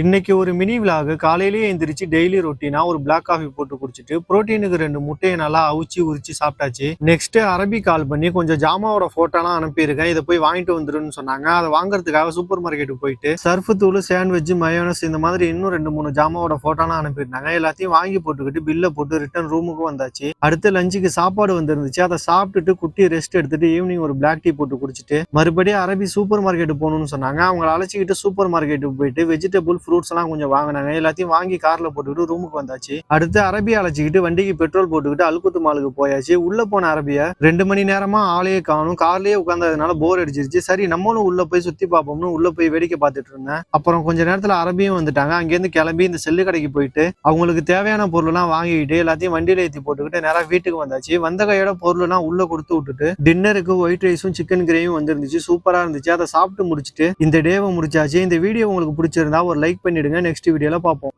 இன்னைக்கு ஒரு mini vlog காலையிலேயே எந்திரிச்சு டெய்லி ரொட்டீனா ஒரு பிளாக் காஃபி போட்டு குடிச்சிட்டு புரோட்டீனுக்கு ரெண்டு முட்டையை நல்லா அவிச்சு உரிச்சு சாப்பிட்டாச்சு. நெக்ஸ்ட் அரபி கால் பண்ணி கொஞ்சம் ஜாமாவோட போட்டோலாம் அனுப்பியிருக்கேன். இதை போய் வாங்கிட்டு வந்துருன்னு சொன்னாங்க. அதை வாங்குறதுக்காக சூப்பர் மார்க்கெட்டுக்கு போயிட்டு சர்ஃபு தூள் சாண்ட்விச் மயோனஸ் இந்த மாதிரி இன்னும் ரெண்டு மூணு ஜாமாவோட போட்டோலாம் அனுப்பியிருந்தாங்க. எல்லாத்தையும் வாங்கி போட்டுக்கிட்டு பில்லை போட்டு ரிட்டர்ன் ரூமுக்கு வந்தாச்சு. அடுத்து லஞ்சுக்கு சாப்பாடு வந்துருந்துச்சு. அதை சாப்பிட்டுட்டு குட்டி ரெஸ்ட் எடுத்துட்டு ஈவினிங் ஒரு பிளாக் டீ போட்டு குடிச்சிட்டு மறுபடியும் அரபி சூப்பர் மார்க்கெட் போகணும்னு சொன்னாங்க. அவங்களை அழைச்சிக்கிட்டு சூப்பர் மார்க்கெட்டுக்கு போயிட்டு வெஜிடபிள் ஃப்ரூட்ஸ் எல்லாம் கொஞ்சம் வாங்கினாங்க. எல்லாத்தையும் வாங்கி கார்ல போட்டுக்கிட்டு ரூமுக்கு வந்தாச்சு. அடுத்து அரபியா அழைச்சிக்கிட்டு வண்டிக்கு பெட்ரோல் போட்டுக்கிட்டு அல்குத்து மாலுக்கு போயாச்சு. உள்ள போன அரபியா ரெண்டு மணி நேரமா ஆளையே காணும். கார்லயே உட்காந்ததுனால போர் அடிச்சிருச்சு. சரி நம்மளும் உள்ள போய் சுத்தி பார்ப்போம்னு உள்ள போய் வேடிக்கை பார்த்துட்டு இருந்தேன். அப்புறம் கொஞ்ச நேரத்துல அரபியும் வந்துட்டாங்க. அங்கேருந்து கிளம்பி இந்த செல்லு கடைக்கு போயிட்டு அவங்களுக்கு தேவையான பொருள்லாம் வாங்கிக்கிட்டு எல்லாத்தையும் வண்டியில ஏத்தி போட்டுக்கிட்டு நேராக வீட்டுக்கு வந்தாச்சு. வந்த கையோட பொருள்லாம் உள்ள கொடுத்து விட்டுட்டு டின்னருக்கு ஒயிட் ரைஸும் சிக்கன் கிரேவியும் வந்துருந்துச்சு. சூப்பரா இருந்துச்சு. அதை சாப்பிட்டு முடிச்சுட்டு இந்த டேவை முடிச்சாச்சு. இந்த வீடியோ உங்களுக்கு பிடிச்சிருந்தா ஒரு லைக் பண்ணிடுங்க. நெக்ஸ்ட் வீடியோவில் பார்ப்போம்